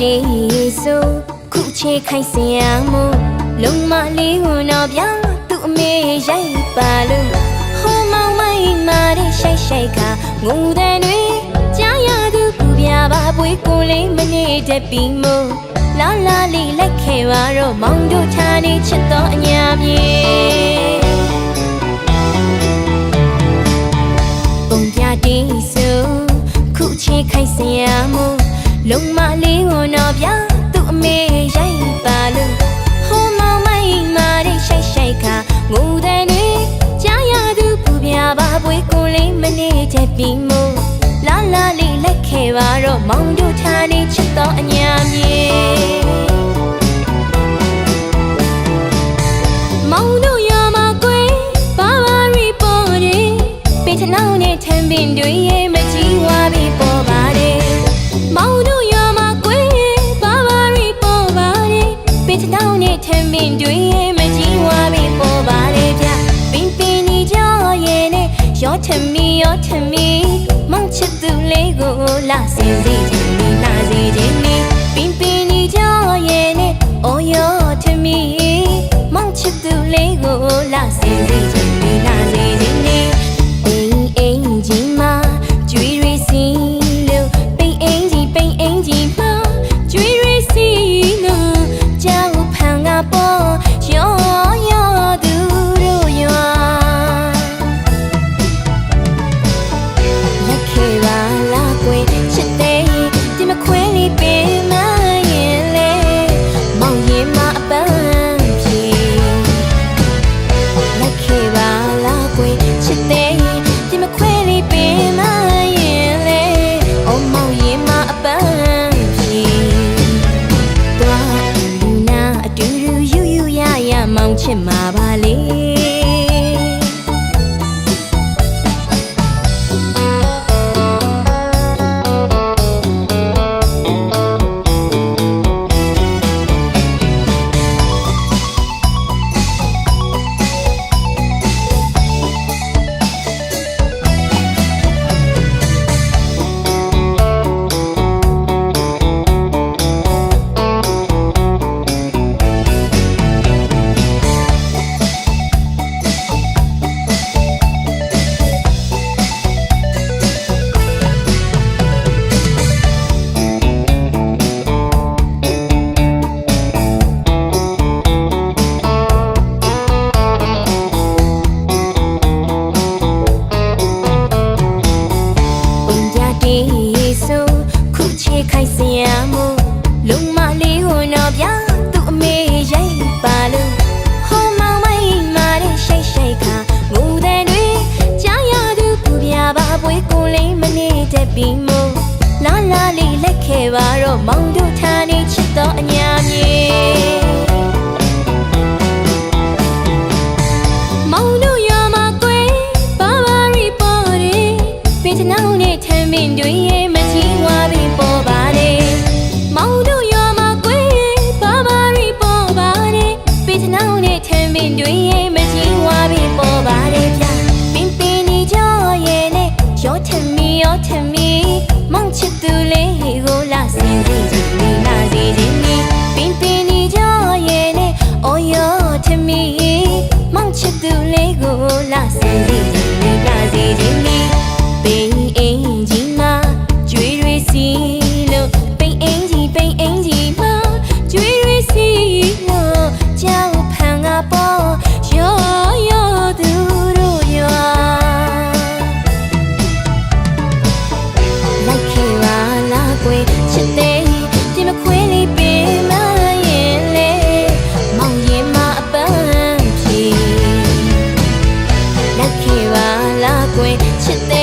တေးဆိုခုချေခိုင်စင်ရမို့လုံမလေးကိုတော့ပြသူ့အမေရိုက်ပါလို့ဟိုမောင်မိုင်မာတဲ့ရှိုက်ရှိုက်ကငုံတဲ့တွေကြားရသူပူပြပါပွေးကိုလေးမနေတတ်ပြီးမို့လာလာလေးလိုက်ခဲ့ပါတော့မောင်တို့ထားနေချစ်တော်အညာပြေပုံပြတေးဆိုခုချေခိုက်စင်ရမို့ လုံမလေးကိုတော့ပြသူ့အမေရိုက်ပါလို့ဟိုမောင်မိုင်မာတဲ့ရှိုက်ရှိုက်ကငိုတဲ့နေကြားရသူပူပြပါပွေးကိုလေးမနေချက်ပြီးမို့လာလာလေးလိုက်ခဲ့ပါတော့မောင်တို့ထားနေချစ်တော်အညာမြေမော မီရောထမီမောင်ချစ်သူလေးကိုလာစင်စီခြင်းနေလာစီခြင်းနေပင်ပင် တတ်ပြီးမို့လာလာလေးလက်ခဲ့ပါတော့မောင်တို့ထားနေချစ်တော်အညာမြေမောင်တို့ရမှာကွယ်ဘာဘာရီပေါ်တယ်ပေချနောင်းနဲ့ထမ်းပင်တွေ la sendiri ni Lá 千年